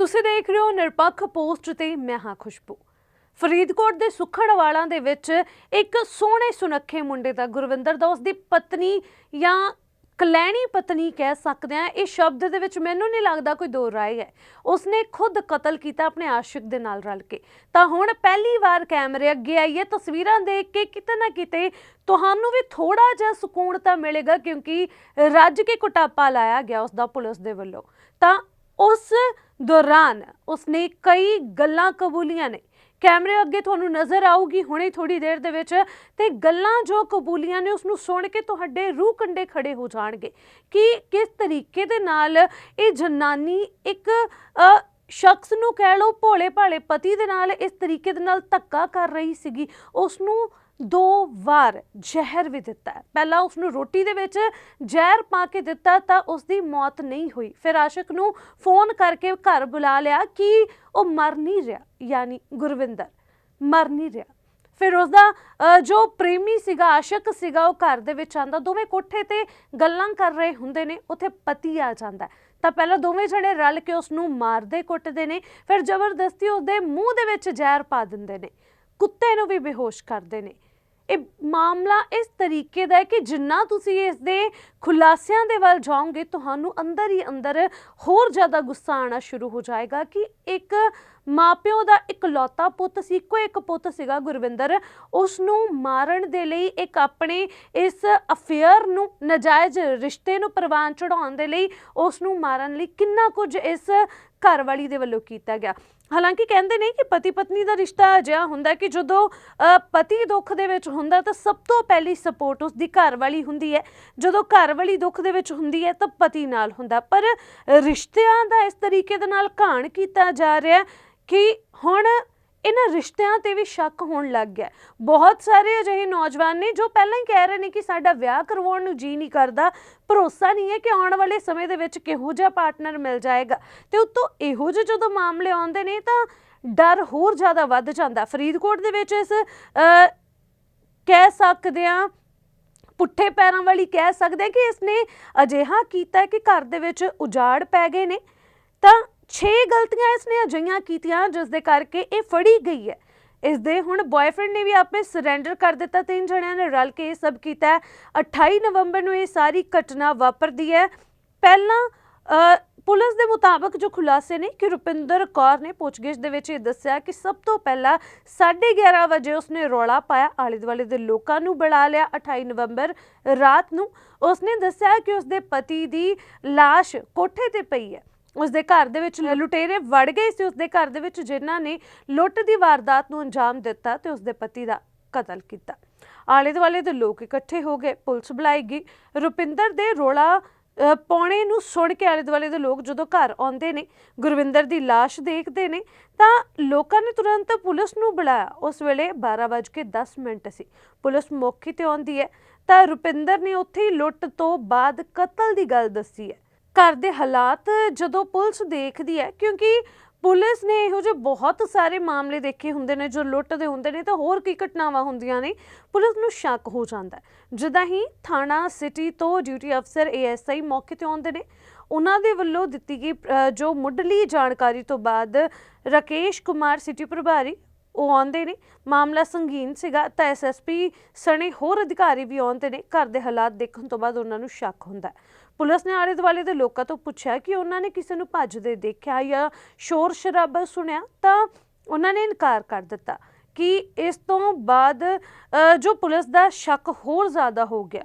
ਤੁਸੀਂ ਦੇਖ ਰਹੇ ਹੋ ਨਿਰਪੱਖ ਪੋਸਟ ਤੇ ਮੈਂ ਹਾਂ ਖੁਸ਼ਬੂ। ਫਰੀਦਕੋਟ ਦੇ ਸੁਖੜਵਾਲਾਂ ਦੇ ਵਿੱਚ ਇੱਕ ਸੋਹਣੇ ਸੁਨੱਖੇ ਮੁੰਡੇ ਦਾ ਗੁਰਵਿੰਦਰ ਦਾ ਉਸਦੀ ਪਤਨੀ ਜਾਂ ਕਲੈਣੀ ਪਤਨੀ ਕਹਿ ਸਕਦੇ ਆ ਇਹ ਸ਼ਬਦ ਦੇ ਵਿੱਚ ਮੈਨੂੰ ਨਹੀਂ ਲੱਗਦਾ ਕੋਈ ਦੋ ਰਾਏ ਹੈ। ਉਸਨੇ ਖੁਦ ਕਤਲ ਕੀਤਾ ਆਪਣੇ ਆਸ਼ਿਕ ਦੇ ਨਾਲ ਰਲ ਕੇ। ਤਾਂ ਹੁਣ ਪਹਿਲੀ ਵਾਰ ਕੈਮਰੇ ਅੱਗੇ ਆਈ ਹੈ। ਤਸਵੀਰਾਂ ਦੇਖ ਕੇ ਕਿਤੇ ਨਾ ਕਿਤੇ ਤੁਹਾਨੂੰ ਵੀ ਥੋੜਾ ਜਿਹਾ ਸਕੂਨ ਤਾਂ ਮਿਲੇਗਾ ਕਿਉਂਕਿ ਰੱਜ ਕੇ ਕੁਟਾਪਾ ਲਾਇਆ ਗਿਆ ਉਸ ਦਾ ਪੁਲਿਸ ਦੇ ਵੱਲੋਂ। ਤਾਂ ਉਸ ਦੌਰਾਨ ਉਸਨੇ ਕਈ ਗੱਲਾਂ ਕਬੂਲੀਆਂ ਨੇ। ਕੈਮਰੇ ਅੱਗੇ ਤੁਹਾਨੂੰ ਨਜ਼ਰ ਆਊਗੀ, ਹੁਣੇ ਥੋੜੀ ਦੇਰ ਦੇ ਵਿੱਚ। ਤੇ ਗੱਲਾਂ ਜੋ ਕਬੂਲੀਆਂ ਨੇ ਉਸ ਨੂੰ ਸੁਣ ਕੇ ਤੁਹਾਡੇ ਰੂਹ ਕੰਡੇ ਖੜੇ ਹੋ ਜਾਣਗੇ। ਕਿ ਕਿਸ ਤਰੀਕੇ ਦੇ ਨਾਲ ਇਹ ਜਨਾਨੀ ਇੱਕ ਸ਼ਖਸ ਨੂੰ ਕਹਿ ਲਓ ਭੋਲੇ ਭਾਲੇ ਪਤੀ ਦੇ ਨਾਲ ਇਸ ਤਰੀਕੇ ਦੇ ਨਾਲ ਧੱਕਾ ਕਰ ਰਹੀ ਸੀਗੀ। ਉਸ ਨੂੰ ਦੋ ਵਾਰ ਜ਼ਹਿਰ ਵੀ ਦਿੱਤਾ ਪਹਿਲਾਂ ਉਸ ਨੂੰ ਰੋਟੀ ਦੇ ਵਿੱਚ ਜ਼ਹਿਰ ਪਾ ਕੇ ਦਿੱਤਾ ਤਾਂ ਉਸ ਦੀ ਮੌਤ ਨਹੀਂ ਹੋਈ। ਫਿਰ ਆਸ਼ਿਕ ਨੂੰ ਫੋਨ ਕਰਕੇ ਘਰ ਬੁਲਾ ਲਿਆ ਕਿ ਉਹ ਮਰ ਨਹੀਂ ਰਿਹਾ ਯਾਨੀ ਗੁਰਵਿੰਦਰ ਮਰ ਨਹੀਂ ਰਿਹਾ। ਫਿਰ ਉਸਦਾ ਅ, ਜੋ ਪ੍ਰੇਮੀ ਸੀਗਾ ਆਸ਼ਿਕ ਸੀਗਾ ਉਹ ਘਰ ਦੇ ਵਿੱਚ ਆਂਦਾ ਦੋਵੇਂ ਕੋਠੇ ਤੇ ਗੱਲਾਂ ਕਰ ਰਹੇ ਹੁੰਦੇ ਨੇ ਉੱਥੇ ਪਤੀ ਆ ਜਾਂਦਾ ਤਾਂ ਪਹਿਲਾਂ ਦੋਵੇਂ ਜਣੇ ਰਲ ਕੇ ਉਸ ਨੂੰ ਮਾਰਦੇ ਕੁੱਟਦੇ ਨੇ ਫਿਰ ਜ਼ਬਰਦਸਤੀ ਉਸਦੇ ਮੂੰਹ ਦੇ ਵਿੱਚ ਜ਼ਹਿਰ ਪਾ ਦਿੰਦੇ ਨੇ। ਕੁੱਤੇ ਨੂੰ ਵੀ ਬੇਹੋਸ਼ ਕਰਦੇ ਨੇ। ਇਹ ਮਾਮਲਾ ਇਸ ਤਰੀਕੇ ਦਾ ਹੈ ਕਿ ਜਿੰਨਾ ਤੁਸੀਂ ਇਸ ਦੇ ਖੁਲਾਸਿਆਂ ਦੇ ਵੱਲ ਜਾਓਗੇ, ਤੁਹਾਨੂੰ ਅੰਦਰ ਹੀ ਅੰਦਰ ਹੋਰ ਜ਼ਿਆਦਾ ਗੁੱਸਾ ਆਣਾ ਸ਼ੁਰੂ ਹੋ ਜਾਏਗਾ ਕਿ ਇੱਕ ਮਾਪਿਓ ਦਾ ਇਕਲੌਤਾ ਪੁੱਤ ਸੀ, ਇੱਕੋ ਇੱਕ ਪੁੱਤ ਸੀਗਾ ਗੁਰਵਿੰਦਰ। ਉਸ ਨੂੰ ਮਾਰਨ ਦੇ ਲਈ ਇੱਕ ਆਪਣੇ ਇਸ ਅਫੇਅਰ ਨੂੰ, ਨਜਾਇਜ਼ ਰਿਸ਼ਤੇ ਨੂੰ ਪ੍ਰਵਾਨ ਚੜਾਉਣ ਦੇ ਲਈ ਉਸ ਨੂੰ ਮਾਰਨ ਲਈ ਕਿੰਨਾ ਕੁਝ ਇਸ ਘਰਵਾਲੀ ਦੇ ਵੱਲੋਂ ਕੀਤਾ ਗਿਆ। ਹਾਲਾਂਕਿ ਕਹਿੰਦੇ ਨੇ ਕਿ ਪਤੀ ਪਤਨੀ ਦਾ ਰਿਸ਼ਤਾ ਅਜਿਹਾ ਹੁੰਦਾ ਕਿ ਜਦੋਂ ਪਤੀ ਦੁੱਖ ਦੇ ਵਿੱਚ ਹੁੰਦਾ ਤਾਂ ਸਭ ਤੋਂ ਪਹਿਲੀ ਸਪੋਰਟ ਉਸ ਦੀ ਘਰਵਾਲੀ ਹੁੰਦੀ ਹੈ। ਜਦੋਂ ਘਰ ਵਾਲੀ ਦੁੱਖ ਦੇ ਵਿੱਚ ਹੁੰਦੀ ਹੈ ਤਾਂ ਪਤੀ ਨਾਲ ਹੁੰਦਾ। ਪਰ ਰਿਸ਼ਤਿਆਂ ਦਾ ਇਸ ਤਰੀਕੇ ਦੇ ਨਾਲ ਘਾਣ ਕੀਤਾ ਜਾ ਰਿਹਾ ਕਿ ਹੁਣ ਇਹਨਾਂ ਰਿਸ਼ਤਿਆਂ ਤੇ ਵੀ ਸ਼ੱਕ ਹੋਣ ਲੱਗ ਗਿਆ। ਬਹੁਤ ਸਾਰੇ ਅਜਿਹੇ ਨੌਜਵਾਨ ਨੇ ਜੋ ਪਹਿਲਾਂ ਹੀ ਕਹਿ ਰਹੇ ਨੇ ਕਿ ਸਾਡਾ ਵਿਆਹ ਕਰਵਾਉਣ ਨੂੰ ਜੀ ਨਹੀਂ ਕਰਦਾ। ਭਰੋਸਾ ਨਹੀਂ ਹੈ ਕਿ ਆਉਣ ਵਾਲੇ ਸਮੇਂ ਦੇ ਵਿੱਚ ਕਿਹੋ ਜਿਹਾ ਪਾਰਟਨਰ ਮਿਲ ਜਾਏਗਾ। ਤੇ ਉਤੋਂ ਇਹੋ ਜਿਹੇ ਜਦੋਂ ਮਾਮਲੇ ਆਉਂਦੇ ਨੇ ਤਾਂ ਡਰ ਹੋਰ ਜ਼ਿਆਦਾ ਵੱਧ ਜਾਂਦਾ। ਫਰੀਦਕੋਟ ਦੇ ਵਿੱਚ ਇਸ ਕਹਿ ਸਕਦੇ ਆ ਪੁੱਠੇ ਪੈਰਾਂ ਵਾਲੀ ਕਹਿ ਸਕਦੇ ਹਾਂ ਕਿ ਇਸਨੇ ਅਜਿਹਾ ਕੀਤਾ ਕਿ ਘਰ ਦੇ ਵਿੱਚ ਉਜਾੜ ਪੈ ਗਏ ਨੇ। ਤਾਂ 6 ਗਲਤੀਆਂ ਇਸਨੇ ਅਜਿਹੀਆਂ ਕੀਤੀਆਂ ਜਿਸ ਦੇ ਕਰਕੇ ਇਹ ਫੜੀ ਗਈ ਹੈ। ਇਸ ਦੇ ਹੁਣ ਬॉयਫ੍ਰੈਂਡ ਨੇ ਵੀ ਆਪੇ ਸਰੈਂਡਰ ਕਰ ਦਿੱਤਾ, ਤਿੰਨ ਜਣਿਆਂ ਨੇ ਰਲ ਕੇ ਇਹ ਸਭ ਕੀਤਾ ਹੈ। 28 ਨਵੰਬਰ ਨੂੰ ਇਹ ਸਾਰੀ ਘਟਨਾ ਵਾਪਰਦੀ ਹੈ। ਪਹਿਲਾਂ ਪੁਲਿਸ ਦੇ ਮੁਤਾਬਕ ਜੋ ਖੁਲਾਸੇ ਨੇ ਕਿ ਰੁਪਿੰਦਰ ਕੌਰ ਨੇ ਪੁੱਛਗਿੱਛ ਦੇ ਵਿੱਚ ਇਹ ਦੱਸਿਆ ਕਿ ਸਭ ਤੋਂ ਪਹਿਲਾਂ 11:30 ਵਜੇ ਉਸਨੇ ਰੌਲਾ ਪਾਇਆ ਆਲੇ ਦੁਆਲੇ ਦੇ ਲੋਕਾਂ ਨੂੰ ਬੁਲਾ ਲਿਆ 28 ਨਵੰਬਰ ਰਾਤ ਨੂੰ। ਉਸਨੇ ਦੱਸਿਆ ਕਿ ਉਸਦੇ ਪਤੀ ਦੀ ਲਾਸ਼ ਕੋਠੇ ਤੇ ਪਈ ਹੈ। ਉਸਦੇ ਘਰ ਦੇ ਵਿੱਚ ਲੁਟੇਰੇ ਵੜ ਗਏ ਸੀ ਉਸਦੇ ਘਰ ਦੇ ਵਿੱਚ ਜਿਨ੍ਹਾਂ ਨੇ ਲੁੱਟ ਦੀ ਵਾਰਦਾਤ ਨੂੰ ਅੰਜਾਮ ਦਿੱਤਾ ਤੇ ਉਸਦੇ ਪਤੀ ਦਾ ਕਤਲ ਕੀਤਾ। ਆਲੇ ਦੁਆਲੇ ਦੇ ਲੋਕ ਇਕੱਠੇ ਹੋ ਗਏ ਪੁਲਿਸ ਬੁਲਾਈ ਗਈ। ਰੁਪਿੰਦਰ ਦੇ ਰੋਲਾ ਪੌਣੇ ਨੂੰ ਸੁਣ ਕੇ ਆਲੇ ਦੁਆਲੇ ਦੇ ਲੋਕ ਜਦੋਂ ਘਰ ਆਉਂਦੇ ਨੇ ਗੁਰਵਿੰਦਰ ਦੀ ਲਾਸ਼ ਦੇਖਦੇ ਨੇ ਤਾਂ ਲੋਕਾਂ ਨੇ ਤੁਰੰਤ ਪੁਲਿਸ ਨੂੰ ਬੁਲਾਇਆ। ਉਸ ਵੇਲੇ 12:10 ਮਿੰਟ ਸੀ। ਪੁਲਿਸ ਮੌਕੇ ਤੇ ਆਉਂਦੀ ਹੈ। ਤਾਂ ਰੁਪਿੰਦਰ ਨੇ ਉੱਥੇ ਹੀ ਲੁੱਟ ਤੋਂ ਬਾਅਦ ਕਤਲ ਦੀ ਗੱਲ ਦੱਸੀ ਹੈ। ਘਰ ਦੇ ਹਾਲਾਤ ਜਦੋਂ ਪੁਲਿਸ ਦੇਖਦੀ ਹੈ, ਕਿਉਂਕਿ ਪੁਲਿਸ ਨੇ ਇਹੋ ਜਿਹੇ ਬਹੁਤ ਸਾਰੇ ਮਾਮਲੇ ਦੇਖੇ ਹੁੰਦੇ ਨੇ ਜੋ ਲੁੱਟ ਦੇ ਹੁੰਦੇ ਨੇ, ਤਾਂ ਹੋਰ ਕੀ ਘਟਨਾਵਾਂ ਹੁੰਦੀਆਂ ਨੇ, ਪੁਲਿਸ ਨੂੰ ਸ਼ੱਕ ਹੋ ਜਾਂਦਾ ਜਿੱਦਾਂ ਹੀ ਥਾਣਾ ਸਿਟੀ ਤੋਂ ਡਿਊਟੀ ਅਫਸਰ ਏਐਸਆਈ ਮੌਕੇ ਤੇ ਆਉਂਦੇ ਨੇ, ਉਹਨਾਂ ਦੇ ਵੱਲੋਂ ਦਿੱਤੀ ਗਈ ਜੋ ਮੁੱਢਲੀ ਜਾਣਕਾਰੀ ਤੋਂ ਬਾਅਦ ਰਕੇਸ਼ ਕੁਮਾਰ ਸਿਟੀ ਪ੍ਰਭਾਰੀ ਉਹ ਆਉਂਦੇ ਨੇ, ਮਾਮਲਾ ਸੰਗੀਨ ਸੀਗਾ, ਤਾਂ ਐਸਐਸਪੀ ਸਣੇ ਹੋਰ ਅਧਿਕਾਰੀ ਵੀ ਆਉਂਦੇ ਨੇ, ਘਰ ਦੇ ਹਾਲਾਤ ਦੇਖਣ ਤੋਂ ਬਾਅਦ ਉਹਨਾਂ ਨੂੰ ਸ਼ੱਕ ਹੁੰਦਾ ਪੁਲਿਸ ਨੇ ਆਲੇ ਦੁਆਲੇ ਦੇ ਲੋਕਾਂ ਤੋਂ ਪੁੱਛਿਆ ਕਿ ਉਹਨਾਂ ਨੇ ਕਿਸੇ ਨੂੰ ਭੱਜਦੇ ਦੇਖਿਆ ਜਾਂ ਸ਼ੋਰ ਸ਼ਰਾਬਾ ਸੁਣਿਆ, ਤਾਂ ਉਹਨਾਂ ਨੇ ਇਨਕਾਰ ਕਰ ਦਿੱਤਾ ਕਿ ਇਸ ਤੋਂ ਬਾਅਦ ਜੋ ਪੁਲਿਸ ਦਾ ਸ਼ੱਕ ਹੋਰ ਜ਼ਿਆਦਾ ਹੋ ਗਿਆ।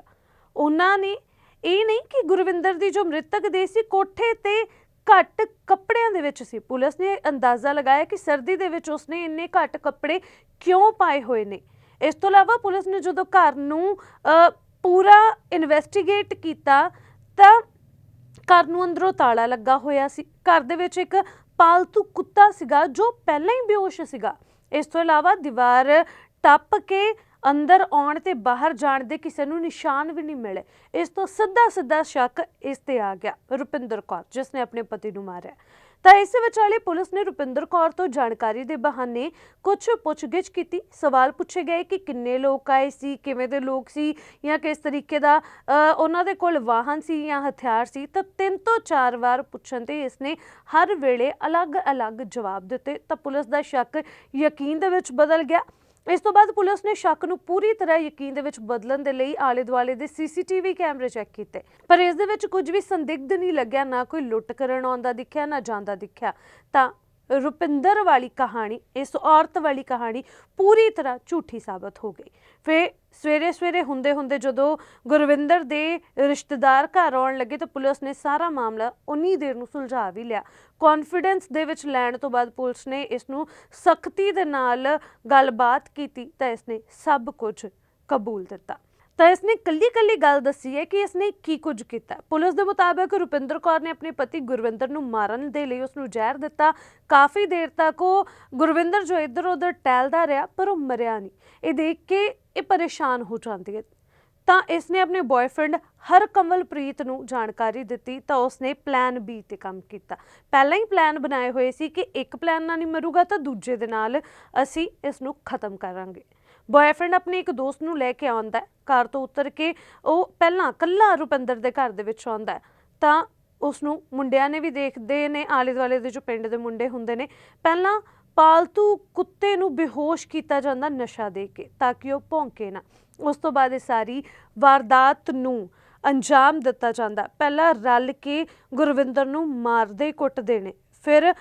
ਉਹਨਾਂ ਨੇ ਇਹ ਨਹੀਂ ਕਿ ਗੁਰਵਿੰਦਰ ਦੀ ਜੋ ਮ੍ਰਿਤਕ ਦੇ ਸੀ, ਕੋਠੇ ਤੇ ਘੱਟ ਕੱਪੜਿਆਂ ਦੇ ਵਿੱਚ ਸੀ। ਪੁਲਿਸ ਨੇ ਅੰਦਾਜ਼ਾ ਲਗਾਇਆ ਕਿ ਸਰਦੀ ਦੇ ਵਿੱਚ ਉਸਨੇ ਇੰਨੇ ਘੱਟ ਕੱਪੜੇ ਕਿਉਂ ਪਾਏ ਹੋਏ ਨੇ? ਇਸ ਤੋਂ ਇਲਾਵਾ ਪੁਲਿਸ ਨੇ ਜਦੋਂ ਘਰ ਨੂੰ ਪੂਰਾ ਇਨਵੈਸਟੀਗੇਟ ਕੀਤਾ ਤਾਂ ਘਰ ਨੂੰ ਅੰਦਰੋਂ ਤਾਲਾ ਲੱਗਾ ਹੋਇਆ ਸੀ। ਘਰ ਦੇ ਵਿੱਚ ਇੱਕ ਪਾਲਤੂ ਕੁੱਤਾ ਸੀਗਾ ਜੋ ਪਹਿਲਾਂ ਹੀ ਬੇਹੋਸ਼ ਸੀਗਾ। ਇਸ ਤੋਂ ਇਲਾਵਾ ਦੀਵਾਰ ਟੱਪ ਕੇ ਅੰਦਰ ਆਉਣ ਤੇ ਬਾਹਰ ਜਾਣ ਦੇ ਕਿਸੇ ਨੂੰ ਨਿਸ਼ਾਨ ਵੀ ਨਹੀਂ ਮਿਲੇ। ਇਸ ਤੋਂ ਸਿੱਧਾ ਸਿੱਧਾ ਸ਼ੱਕ ਇਸ ਤੇ ਆ ਗਿਆ, ਰੁਪਿੰਦਰ ਕੌਰ, ਜਿਸ ਨੇ ਆਪਣੇ ਪਤੀ ਨੂੰ ਮਾਰਿਆ। ਤਾਂ ਇਸ ਵਿਚਾਲੇ ਪੁਲਿਸ ਨੇ ਰੁਪਿੰਦਰ ਕੌਰ ਤੋਂ ਜਾਣਕਾਰੀ ਦੇ ਬਹਾਨੇ ਕੁਝ ਪੁੱਛਗਿੱਛ ਕੀਤੀ। ਸਵਾਲ ਪੁੱਛੇ ਗਏ ਕਿ ਕਿੰਨੇ ਲੋਕ ਆਏ ਸੀ, ਕਿਵੇਂ ਦੇ ਲੋਕ ਸੀ, ਜਾਂ ਕਿਸ ਤਰੀਕੇ ਦਾ ਉਹਨਾਂ ਦੇ ਕੋਲ ਵਾਹਨ ਸੀ ਜਾਂ ਹਥਿਆਰ ਸੀ। ਤਾਂ ਤਿੰਨ ਤੋਂ ਚਾਰ ਵਾਰ ਪੁੱਛਣ ਤੇ ਇਸਨੇ ਹਰ ਵੇਲੇ ਅਲੱਗ-ਅਲੱਗ ਜਵਾਬ ਦਿੱਤੇ। ਤਾਂ ਪੁਲਿਸ ਦਾ ਸ਼ੱਕ ਯਕੀਨ ਦੇ ਵਿੱਚ ਬਦਲ ਗਿਆ। ਇਸ ਤੋਂ ਬਾਅਦ ਪੁਲਿਸ ਨੇ ਸ਼ੱਕ ਨੂੰ ਪੂਰੀ ਤਰ੍ਹਾਂ ਯਕੀਨ ਦੇ ਵਿੱਚ ਬਦਲਣ ਦੇ ਲਈ ਆਲੇ ਦੁਆਲੇ ਦੇ ਸੀਸੀਟੀਵੀ ਕੈਮਰੇ ਚੈੱਕ ਕੀਤੇ। ਪਰ ਇਸ ਦੇ ਵਿੱਚ ਕੁਝ ਵੀ ਸੰਦਿਗਧ ਨਹੀਂ ਲੱਗਿਆ, ਨਾ ਕੋਈ ਲੁੱਟ ਕਰਨ ਆਉਂਦਾ ਦਿਖਿਆ, ਨਾ ਜਾਂਦਾ ਦਿਖਿਆ। ਤਾਂ ਰੁਪਿੰਦਰ ਵਾਲੀ ਕਹਾਣੀ, ਇਸ ਔਰਤ ਵਾਲੀ ਕਹਾਣੀ ਪੂਰੀ ਤਰ੍ਹਾਂ ਝੂਠੀ ਸਾਬਤ ਹੋ ਗਈ। ਫਿਰ ਸਵੇਰੇ ਸਵੇਰੇ ਹੁੰਦੇ ਹੁੰਦੇ ਜਦੋਂ ਗੁਰਵਿੰਦਰ ਦੇ ਰਿਸ਼ਤੇਦਾਰ ਘਰ ਆਉਣ ਲੱਗੇ ਤਾਂ ਪੁਲਿਸ ਨੇ ਸਾਰਾ ਮਾਮਲਾ ਉਨੀ ਦੇਰ ਨੂੰ ਸੁਲਝਾ ਵੀ ਲਿਆ। ਕੌਨਫੀਡੈਂਸ ਦੇ ਵਿੱਚ ਲੈਣ ਤੋਂ ਬਾਅਦ ਪੁਲਿਸ ਨੇ ਇਸ ਨੂੰ ਸਖਤੀ ਦੇ ਨਾਲ ਗੱਲਬਾਤ ਕੀਤੀ ਤਾਂ ਇਸ ਨੇ ਸਭ ਕੁਝ ਕਬੂਲ ਦਿੱਤਾ। ਤਾਂ ਇਸ ਨੇ ਕੱਲੀ ਕੱਲੀ ਗੱਲ ਦੱਸੀ ਹੈ ਕਿ ਇਸ ਨੇ ਕੀ ਕੁਝ ਕੀਤਾ। ਪੁਲਿਸ ਦੇ ਮੁਤਾਬਕ ਰੁਪਿੰਦਰ ਕੌਰ ਨੇ ਆਪਣੇ ਪਤੀ ਗੁਰਵਿੰਦਰ ਨੂੰ ਮਾਰਨ ਦੇ ਲਈ ਉਸ ਨੂੰ ਜ਼ਹਿਰ ਦਿੱਤਾ। ਕਾਫੀ ਦੇਰ ਤੱਕ ਉਹ ਗੁਰਵਿੰਦਰ ਜੋ ਇੱਧਰ ਉੱਧਰ ਟਹਿਲਦਾ ਰਿਹਾ, ਪਰ ਉਹ ਮਰਿਆ ਨਹੀਂ। ਇਹ ਦੇਖ ਕੇ ਇਹ ਪਰੇਸ਼ਾਨ ਹੋ ਜਾਂਦੀ ਹੈ। ਤਾਂ ਇਸ ਨੇ ਆਪਣੇ ਬॉयਫ੍ਰੈਂਡ ਹਰ ਕਮਲਪ੍ਰੀਤ ਨੂੰ ਜਾਣਕਾਰੀ ਦਿੱਤੀ, ਤਾਂ ਉਸ ਨੇ ਪਲਾਨ ਬੀ ਤੇ ਕੰਮ ਕੀਤਾ। ਪਹਿਲਾਂ ਹੀ ਪਲਾਨ ਬਣਾਏ ਹੋਏ ਸੀ ਕਿ ਇੱਕ ਪਲਾਨ ਨਾਲ ਨਹੀਂ ਮਰੂਗਾ, ਤਾਂ ਦੂਜੇ ਦੇ ਨਾਲ ਅਸੀਂ ਇਸ ਨੂੰ ਖਤਮ ਕਰਾਂਗੇ। ਬॉयਫ੍ਰੈਂਡ ਆਪਣੇ ਇੱਕ ਦੋਸਤ ਨੂੰ ਲੈ ਕੇ ਆਉਂਦਾ ਹੈ ਕਾਰ ਤੋਂ ਉਤਰ ਕੇ ਉਹ ਪਹਿਲਾਂ ਕੱਲਾ ਰੁਪਿੰਦਰ ਦੇ ਘਰ ਦੇ ਵਿੱਚ ਆਉਂਦਾ ਹੈ। ਤਾਂ ਉਸ ਨੂੰ ਮੁੰਡਿਆਂ ਨੇ ਵੀ ਦੇਖਦੇ ਨੇ ਆਲੇ ਦੁਆਲੇ ਦੇ ਜੋ ਪਿੰਡ ਦੇ ਮੁੰਡੇ ਹੁੰਦੇ ਨੇ, ਪਹਿਲਾਂ ਪਾਲਤੂ ਕੁੱਤੇ ਨੂੰ ਬੇਹੋਸ਼ ਕੀਤਾ ਜਾਂਦਾ ਨਸ਼ਾ ਦੇ ਕੇ ਤਾਂ ਕਿ ਉਹ ਭੌਂਕੇ ਨਾ। ਉਸ ਤੋਂ ਬਾਅਦ ਇਹ ਸਾਰੀ ਵਾਰਦਾਤ ਨੂੰ ਅੰਜਾਮ ਦਿੱਤਾ ਜਾਂਦਾ ਪਹਿਲਾਂ ਰਲ ਕੇ ਗੁਰਵਿੰਦਰ ਨੂੰ ਮਾਰਦੇ ਕੁੱਟਦੇ ਨੇ, ਫਿਰ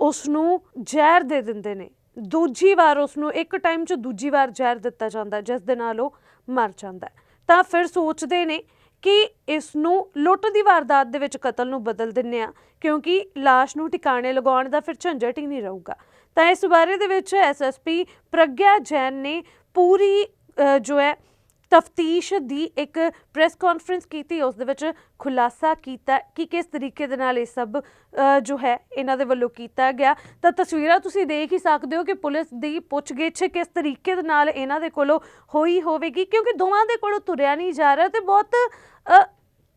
ਉਸ ਨੂੰ ਜ਼ਹਿਰ ਦੇ ਦਿੰਦੇ ਨੇ। ਦੂਜੀ ਵਾਰ ਉਸ ਨੂੰ ਇੱਕ ਟਾਈਮ 'ਚ ਦੂਜੀ ਵਾਰ ਜ਼ਹਿਰ ਦਿੱਤਾ ਜਾਂਦਾ ਜਿਸ ਦੇ ਨਾਲ ਉਹ ਮਰ ਜਾਂਦਾ ਤਾਂ ਫਿਰ ਸੋਚਦੇ ਨੇ ਕਿ ਇਸ ਨੂੰ ਲੁੱਟ ਦੀ ਵਾਰਦਾਤ ਦੇ ਵਿੱਚ ਕਤਲ ਨੂੰ ਬਦਲ ਦਿੰਨੇ ਆ, ਕਿਉਂਕਿ ਲਾਸ਼ ਨੂੰ ਟਿਕਾਣੇ ਲਗਾਉਣ ਦਾ ਫਿਰ ਝੰਜਟ ਹੀ ਨਹੀਂ ਰਹੂਗਾ। ਤਾਂ ਇਸ ਬਾਰੇ ਦੇ ਵਿੱਚ ਐਸਐਸਪੀ ਪ੍ਰਗਿਆ ਜੈਨ ਨੇ ਪੂਰੀ ਜੋ ਹੈ ਤਫਤੀਸ਼ ਦੀ ਇੱਕ ਪ੍ਰੈਸ ਕਾਨਫਰੰਸ ਕੀਤੀ, ਉਸ ਦੇ ਵਿੱਚ ਖੁਲਾਸਾ ਕੀਤਾ ਕਿ ਕਿਸ ਤਰੀਕੇ ਦੇ ਨਾਲ ਇਹ ਸਭ ਜੋ ਹੈ, ਇਹਨਾਂ ਦੇ ਵੱਲੋਂ ਕੀਤਾ ਗਿਆ। ਤਾਂ ਤਸਵੀਰਾਂ ਤੁਸੀਂ ਦੇਖ ਹੀ ਸਕਦੇ ਹੋ ਕਿ ਪੁਲਿਸ ਦੀ ਪੁੱਛਗਿੱਛ ਕਿਸ ਤਰੀਕੇ ਦੇ ਨਾਲ ਇਹਨਾਂ ਦੇ ਕੋਲੋਂ ਹੋਈ ਹੋਵੇਗੀ, ਕਿਉਂਕਿ ਦੋਵਾਂ ਦੇ ਕੋਲੋਂ ਤੁਰਿਆ ਨਹੀਂ ਜਾ ਰਿਹਾ ਤੇ ਬਹੁਤ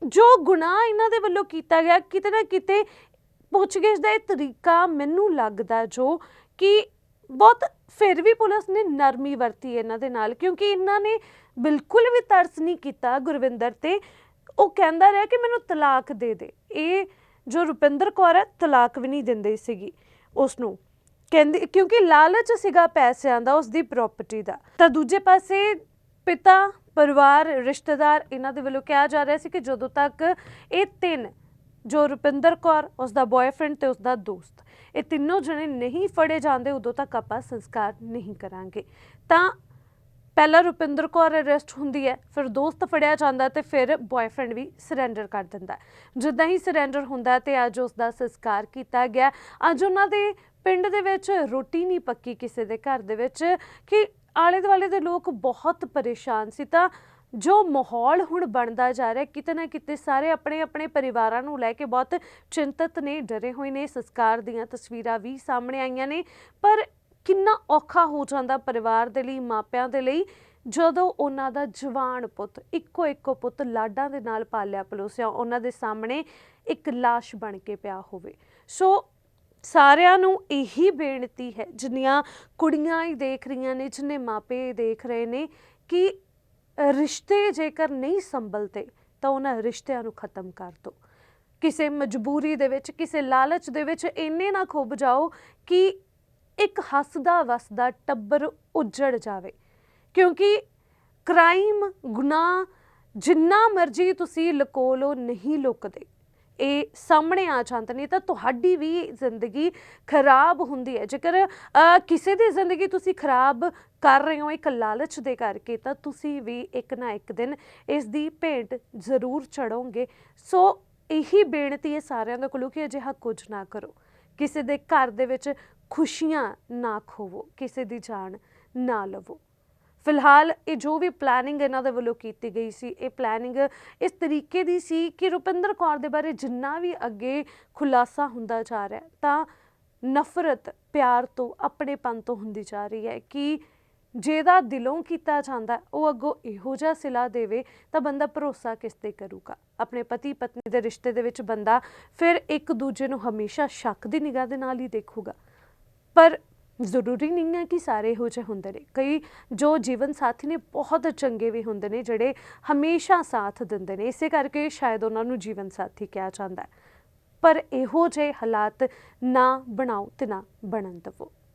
ਜੋ ਗੁਨਾਹ ਇਹਨਾਂ ਦੇ ਵੱਲੋਂ ਕੀਤਾ ਗਿਆ, ਕਿਤੇ ਨਾ ਕਿਤੇ ਪੁੱਛਗਿੱਛ ਦਾ ਇਹ ਤਰੀਕਾ ਮੈਨੂੰ ਲੱਗਦਾ ਜੋ ਕਿ ਬਹੁਤ ਫਿਰ ਵੀ ਪੁਲਿਸ ਨੇ ਨਰਮੀ ਵਰਤੀ ਇਹਨਾਂ ਦੇ ਨਾਲ, ਕਿਉਂਕਿ ਇਹਨਾਂ ਨੇ ਬਿਲਕੁਲ ਵੀ ਤਰਸ ਨਹੀਂ ਕੀਤਾ ਗੁਰਵਿੰਦਰ ਤੇ। ਉਹ ਕਹਿੰਦਾ ਰਿਹਾ ਕਿ ਮੈਨੂੰ ਤਲਾਕ ਦੇ ਦੇ। ਇਹ ਜੋ ਰੁਪਿੰਦਰ ਕੌਰ ਹੈ, ਤਲਾਕ ਵੀ ਨਹੀਂ ਦਿੰਦੀ ਸੀਗੀ ਉਸ ਨੂੰ ਕਹਿੰਦੀ, ਕਿਉਂਕਿ ਲਾਲਚ ਸੀਗਾ ਪੈਸਿਆਂ ਦਾ ਉਸ ਦੀ ਪ੍ਰਾਪਰਟੀ ਦਾ। ਤਾਂ ਦੂਜੇ ਪਾਸੇ ਪਿਤਾ, ਪਰਿਵਾਰ, ਰਿਸ਼ਤੇਦਾਰ ਇਹਨਾਂ ਦੇ ਵੱਲੋਂ ਕਿਹਾ ਜਾ ਰਿਹਾ ਸੀ ਕਿ ਜਦੋਂ ਤੱਕ ਇਹ ਤਿੰਨ, ਜੋ ਰੁਪਿੰਦਰ ਕੌਰ ਉਸ ਦਾ ਬॉयਫ੍ਰੈਂਡ ਤੇ ਉਸ ਦਾ ਦੋਸਤ ਇਹ ਤਿੰਨੋਂ ਜਣੇ ਨਹੀਂ ਫੜੇ ਜਾਂਦੇ, ਉਦੋਂ ਤੱਕ ਆਪਾਂ ਸੰਸਕਾਰ ਨਹੀਂ ਕਰਾਂਗੇ। ਤਾਂ ਪਹਿਲਾਂ ਰੁਪਿੰਦਰ ਕੌਰ ਅਰੈਸਟ ਹੁੰਦੀ ਹੈ, ਫਿਰ ਦੋਸਤ ਫੜਿਆ ਜਾਂਦਾ ਤੇ ਫਿਰ ਬॉयਫ੍ਰੈਂਡ ਵੀ ਸਰੈਂਡਰ ਕਰ ਦਿੰਦਾ ਜਿੱਦਾਂ ਹੀ ਸਰੈਂਡਰ ਹੁੰਦਾ ਹੈ ਤੇ ਅੱਜ ਉਸ ਦਾ ਸੰਸਕਾਰ ਕੀਤਾ ਗਿਆ। ਅੱਜ ਉਹਨਾਂ ਦੇ ਪਿੰਡ ਦੇ ਵਿੱਚ ਰੋਟੀ ਨਹੀਂ ਪੱਕੀ ਕਿਸੇ ਦੇ ਘਰ ਦੇ ਵਿੱਚ, ਕਿ ਆਲੇ ਦੁਆਲੇ ਦੇ ਲੋਕ ਬਹੁਤ ਪਰੇਸ਼ਾਨ ਸੀ। ਤਾਂ ਜੋ ਮਾਹੌਲ ਹੁਣ ਬਣਦਾ ਜਾ ਰਿਹਾ, ਕਿਤੇ ਨਾ ਕਿਤੇ ਸਾਰੇ ਆਪਣੇ ਆਪਣੇ ਪਰਿਵਾਰਾਂ ਨੂੰ ਲੈ ਕੇ ਬਹੁਤ ਚਿੰਤਤ ਨੇ, ਡਰੇ ਹੋਏ ਨੇ, ਸੰਸਕਾਰ ਦੀਆਂ ਤਸਵੀਰਾਂ ਵੀ ਸਾਹਮਣੇ ਆਈਆਂ ਨੇ। ਪਰ ਕਿੰਨਾ ਔਖਾ ਹੋ ਜਾਂਦਾ ਪਰਿਵਾਰ ਦੇ ਲਈ, ਮਾਪਿਆਂ ਦੇ ਲਈ, ਜਦੋਂ ਉਹਨਾਂ ਦਾ ਜਵਾਨ ਪੁੱਤ, ਇੱਕੋ ਇੱਕੋ ਪੁੱਤ ਲਾਡਾਂ ਦੇ ਨਾਲ ਪਾਲਿਆ ਪਲੋਸਿਆ, ਉਹਨਾਂ ਦੇ ਸਾਹਮਣੇ ਇੱਕ ਲਾਸ਼ ਬਣ ਕੇ ਪਿਆ ਹੋਵੇ। ਸੋ ਸਾਰਿਆਂ ਨੂੰ ਇਹੀ ਬੇਨਤੀ ਹੈ, ਜਿੰਨੀਆਂ ਕੁੜੀਆਂ ਹੀ ਦੇਖ ਰਹੀਆਂ ਨੇ, ਜਿੰਨੇ ਮਾਪੇ ਦੇਖ ਰਹੇ ਨੇ, ਕਿ ਰਿਸ਼ਤੇ ਜੇਕਰ ਨਹੀਂ ਸੰਭਲਦੇ, ਤਾਂ ਉਹਨਾਂ ਰਿਸ਼ਤਿਆਂ ਨੂੰ ਖਤਮ ਕਰ ਦਿਓ। ਕਿਸੇ ਮਜਬੂਰੀ ਦੇ ਵਿੱਚ, ਕਿਸੇ ਲਾਲਚ ਦੇ ਵਿੱਚ ਇੰਨੇ ਨਾ ਖੁੱਭ ਜਾਓ ਕਿ ਇੱਕ ਹੱਸਦਾ ਵਸਦਾ ਟੱਬਰ ਉੱਜੜ ਜਾਵੇ। ਕਿਉਂਕਿ ਕ੍ਰਾਈਮ, ਗੁਨਾਹ ਜਿੰਨਾ ਮਰਜ਼ੀ ਤੁਸੀਂ ਲਕੋ ਲੋ ਨਹੀਂ ਲੁਕਦੇ। ਇਹ ਸਾਹਮਣੇ ਆ ਜਾਂਦੇ ਨੇ ਤਾਂ ਤੁਹਾਡੀ ਵੀ ਜ਼ਿੰਦਗੀ ਖਰਾਬ ਹੁੰਦੀ ਹੈ। ਜੇਕਰ ਕਿਸੇ ਦੀ ਜ਼ਿੰਦਗੀ ਤੁਸੀਂ ਖਰਾਬ ਕਰ ਰਹੇ ਹੋ, ਇੱਕ ਲਾਲਚ ਦੇ ਕਰਕੇ, ਤਾਂ ਤੁਸੀਂ ਵੀ ਇੱਕ ਨਾ ਇੱਕ ਦਿਨ ਇਸ ਦੀ ਭੇਂਟ ਜ਼ਰੂਰ ਚੜੋਗੇ ਸੋ ਇਹੀ ਬੇਨਤੀ ਹੈ ਸਾਰਿਆਂ ਦੇ ਕੋਲੋਂ ਕਿ ਅਜਿਹਾ ਕੁਝ ਨਾ ਕਰੋ। ਕਿਸੇ ਦੇ ਘਰ ਦੇ ਵਿੱਚ ਖੁਸ਼ੀਆਂ ਨਾ ਖੋਵੋ, ਕਿਸੇ ਦੀ ਜਾਨ ਨਾ ਲਵੋ। ਫਿਲਹਾਲ ਇਹ ਜੋ ਵੀ ਪਲੈਨਿੰਗ ਇਹਨਾਂ ਦੇ ਵੱਲੋਂ ਕੀਤੀ ਗਈ ਸੀ, ਇਹ ਪਲੈਨਿੰਗ ਇਸ ਤਰੀਕੇ ਦੀ ਸੀ ਕਿ ਰੁਪਿੰਦਰ ਕੌਰ ਦੇ ਬਾਰੇ ਜਿੰਨਾ ਵੀ ਅੱਗੇ ਖੁਲਾਸਾ ਹੁੰਦਾ ਜਾ ਰਿਹਾ ਤਾਂ ਨਫ਼ਰਤ, ਪਿਆਰ ਤੋਂ ਆਪਣੇਪਨ ਤੋਂ ਹੁੰਦੀ ਜਾ ਰਹੀ ਹੈ ਕਿ ਜਿਹਦਾ ਦਿਲੋਂ ਕੀਤਾ ਜਾਂਦਾ ਉਹ ਅੱਗੋਂ ਇਹੋ ਜਿਹਾ ਸਿਲਾ ਦੇਵੇ ਤਾਂ ਬੰਦਾ ਭਰੋਸਾ ਕਿਸ ਤੇ ਕਰੂਗਾ? ਆਪਣੇ ਪਤੀ ਪਤਨੀ ਦੇ ਰਿਸ਼ਤੇ ਦੇ ਵਿੱਚ ਬੰਦਾ ਫਿਰ ਇੱਕ ਦੂਜੇ ਨੂੰ ਹਮੇਸ਼ਾ ਸ਼ੱਕ ਦੀ ਨਿਗਾਹ ਦੇ ਨਾਲ ਹੀ ਦੇਖੂਗਾ। ਪਰ ਜ਼ਰੂਰੀ ਨਹੀਂ ਹੈ ਕਿ ਸਾਰੇ ਇਹੋ ਜਿਹੇ ਹੁੰਦੇ ਨੇ। ਕਈ ਜੋ ਜੀਵਨ ਸਾਥੀ ਨੇ ਬਹੁਤ ਚੰਗੇ ਵੀ ਹੁੰਦੇ ਨੇ, ਜਿਹੜੇ ਹਮੇਸ਼ਾ ਸਾਥ ਦਿੰਦੇ ਨੇ। ਇਸੇ ਕਰਕੇ ਸ਼ਾਇਦ ਉਹਨਾਂ ਨੂੰ ਜੀਵਨ ਸਾਥੀ ਕਿਹਾ ਜਾਂਦਾ ਹੈ। ਪਰ ਇਹੋ ਜਿਹੇ ਹਾਲਾਤ ਨਾ ਬਣਾਓ ਤੇ ਨਾ ਬਣਨ ਦੇਵੋ।